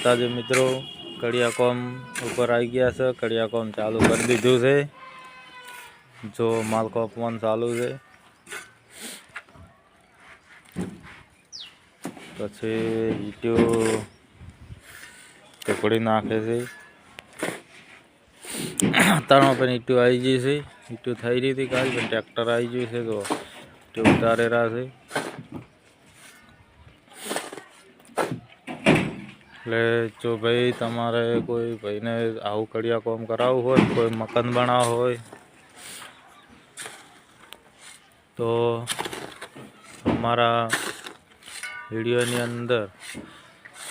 માતાજી મિત્રો કડિયા કોમ ઉપર આવી ગયા છે. કડિયા કોમ ચાલુ કરી દીધું છે. જો માલ અપમાન ચાલુ છે. પછી ઈટો ટુકડી નાખે છે. અત્યારમાં પણ ઈટો આવી ગઈ છે. ઈટો થઈ રહી હતી કાલ, પણ ટ્રેક્ટર આવી ગયું છે. તો તે ઉતારેલા છે. એટલે જો ભાઈ તમારે કોઈ ભાઈને આવું કડિયા કોમ કરાવવું હોય, કોઈ મકાન બનાવ હોય, તો અમારા વિડીયોની અંદર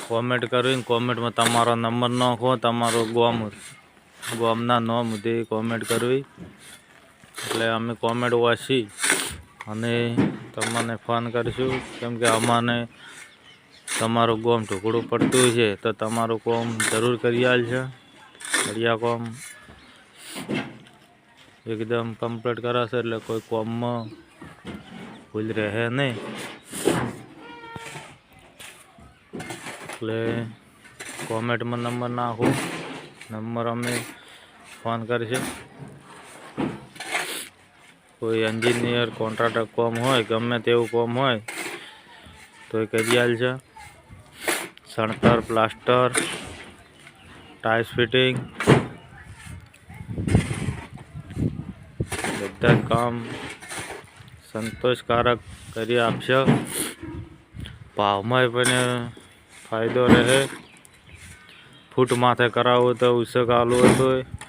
કોમેન્ટ કરવી કોમેન્ટમાં તમારો નંબર નાખો, તમારો ગોમ ગોમના નામ સુધી કોમેન્ટ કરવી. એટલે અમે કોમેન્ટ વાંચી અને તમને ફોન કરીશું. કેમ કે અમાને તમારું કોમ ઢોકળું પડતું છે તો તમારું કોમ જરૂર કરી છે કરિયા કોમ એકદમ કમ્પ્લીટ કરાશે એટલે કોઈ કોમમાં ભૂલ રહે નહીં. એટલે કોમેન્ટમાં નંબર નાખો. નંબર અમે ફોન કરશે. કોઈ એન્જિનિયર કોન્ટ્રાક્ટર કોમ હોય, ગમે તેવું કોમ હોય તો એ કરી છે સણતર પ્લાસ્ટર ટાઇલ્સ ફિટિંગ બધા જ કામ સંતોષકારક કરી આપશે ભાવમાં પણ ફાયદો રહે ફૂટ માથે કરાવવું તો ઉસક આલવું હોય તો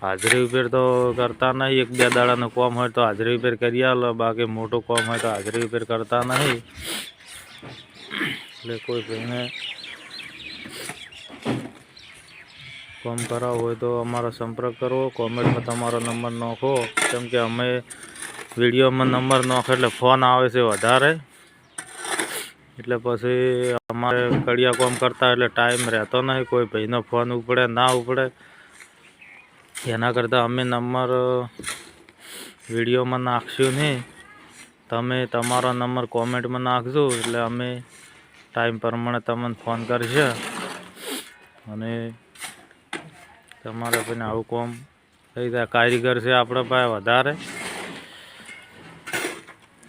હાજરી ઉપર તો કરતા નહીં એક બે દાડાનું કોમ હોય તો હાજરી ઉપર કરી આલો બાકી મોટું કોમ હોય તો હાજરી ઉપર કરતા નહીં એટલે કોઈ ભાઈને કોમ કરાવવું હોય તો અમારો સંપર્ક કરવો. કોમેન્ટમાં તમારો નંબર નાખો. કેમ કે અમે વિડીયોમાં નંબર નાખો એટલે ફોન આવે છે વધારે. એટલે પછી અમારે કડિયા કોમ કરતા એટલે ટાઈમ રહેતો નહીં. કોઈ ભાઈનો ફોન ઉપડે, ના ઉપડે. એના કરતાં અમે નંબર વિડીયોમાં નાખશું નહીં. તમે તમારો નંબર કોમેન્ટમાં નાખજો. એટલે અમે ટાઈમ પ્રમાણે તમને ફોન કરશે. અને તમારે પણ આવું કોમ થઈ જાય. કારીગર છે આપણા પાસે વધારે.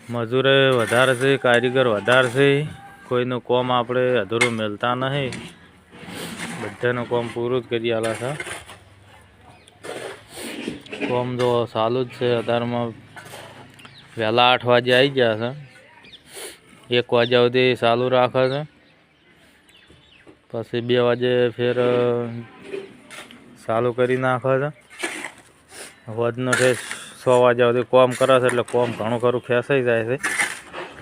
મજૂરે વધારે છે, કારીગર વધારે છે. કોઈનું કોમ આપણે અધૂરું મેળતા નહીં. બધાનું કોમ પૂરું જ કરી આલા છે. કોમ તો ચાલુ જ છે. અત્યારમાં વહેલા આઠ વાગે આવી ગયા છે. એક વાગ્યા સુધી ચાલુ રાખે છે. પછી બે વાગે ફેર ચાલુ કરી નાખે છે. વધનો ફેસ છ વાગ્યા સુધી કોમ કરે છે એટલે કોમ ઘણું ખરું ખેંચાઈ જાય છે.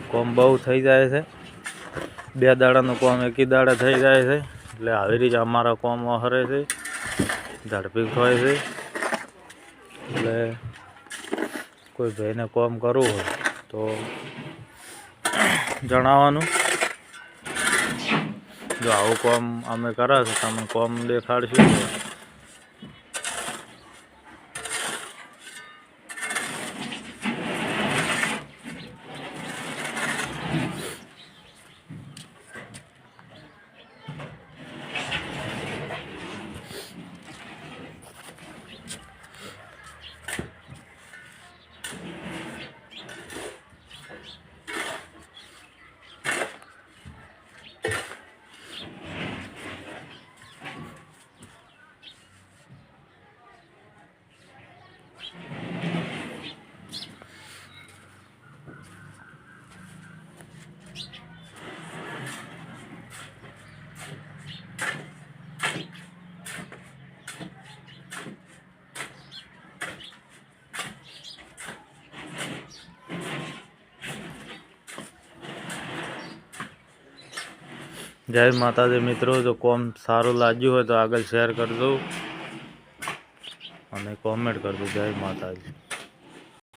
કોમ બહુ થઈ જાય છે. બે દાડાનું કોમ એકી દાડે થઈ જાય છે. એટલે આવી રીતે અમારા કોમ હરે છે. ઝડપી થાય છે. એટલે કોઈ ભાઈને કોમ કરવું હોય તો જણાવવાનું. જો આવું કોમ અમે કરે છે તમે કોમ દેખાડશું. જય માતાજી મિત્રો, જો કોમ સારું લાગ્યું હોય તો આગળ શેર કરજો અને કોમેન્ટ કરજો જય માતાજી.